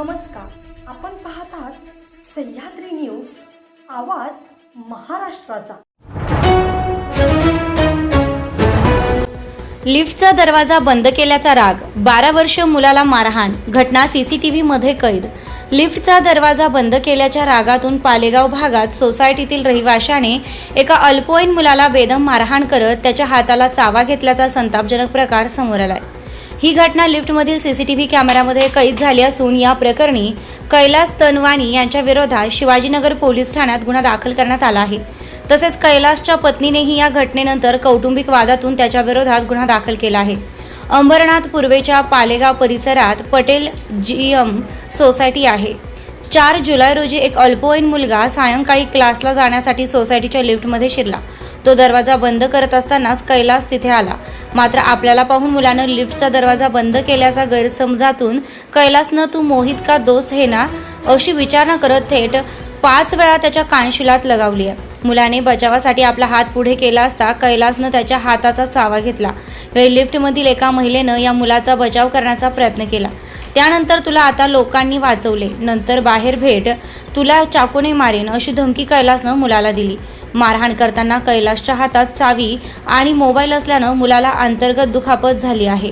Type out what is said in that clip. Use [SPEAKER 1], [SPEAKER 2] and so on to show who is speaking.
[SPEAKER 1] नमस्कार. आपण पाहत आहात सह्याद्री न्यूज आवाज महाराष्ट्राचा.
[SPEAKER 2] लिफ्टचा दरवाजा बंद केल्याचा राग बारा वर्ष मुलाला मारहाण घटना सीसीटीव्ही मध्ये कैद. लिफ्टचा दरवाजा बंद केल्याच्या रागातून पालेगाव भागात सोसायटीतील रहिवाशाने एका अल्पवयीन मुलाला बेदम मारहाण करत त्याच्या हाताला चावा घेतल्याचा संतापजनक प्रकार समोर आलाय. ही घटना लिफ्टमधील सीसीटीव्ही कॅमेऱ्यामध्ये कैद झाली असून या प्रकरणी कैलास तनवानी यांच्या विरोधात शिवाजीनगर पोलीस ठाण्यात गुन्हा दाखल करण्यात आला आहे. तसेच कैलासच्या पत्नीनेही या घटनेनंतर कौटुंबिक वादातून त्याच्या विरोधात गुन्हा दाखल केला आहे. अंबरनाथ पूर्वेच्या पालेगाव परिसरात पटेल जी एम सोसायटी आहे. चार जुलै रोजी एक अल्पवयीन मुलगा सायंकाळी क्लासला जाण्यासाठी सोसायटीच्या लिफ्टमध्ये शिरला. तो दरवाजा बंद करत असतानाच कैलास तिथे आला. मात्र आपल्याला पाहून मुलानं लिफ्टचा दरवाजा बंद केल्याचा गैरसमजातून कैलासनं तू मोहित का दोस्त हे ना अशी विचारणा करत थेट पाच वेळा त्याच्या कानशिलात लगावली आहे. मुलाने बचावासाठी आपला हात पुढे केला असता कैलासनं त्याच्या हाताचा चावा घेतला. वेळी लिफ्टमधील एका महिलेनं या मुलाचा बचाव करण्याचा प्रयत्न केला. त्यानंतर तुला आता लोकांनी वाचवले. नंतर बाहेर भेट तुला चाकूने मारेन अशी धमकी कैलासनं मुलाला दिली. मारहाण करताना कैलाशच्या हातात चावी आणि मोबाईल असल्यानं मुलाला अंतर्गत दुखापत झाली आहे.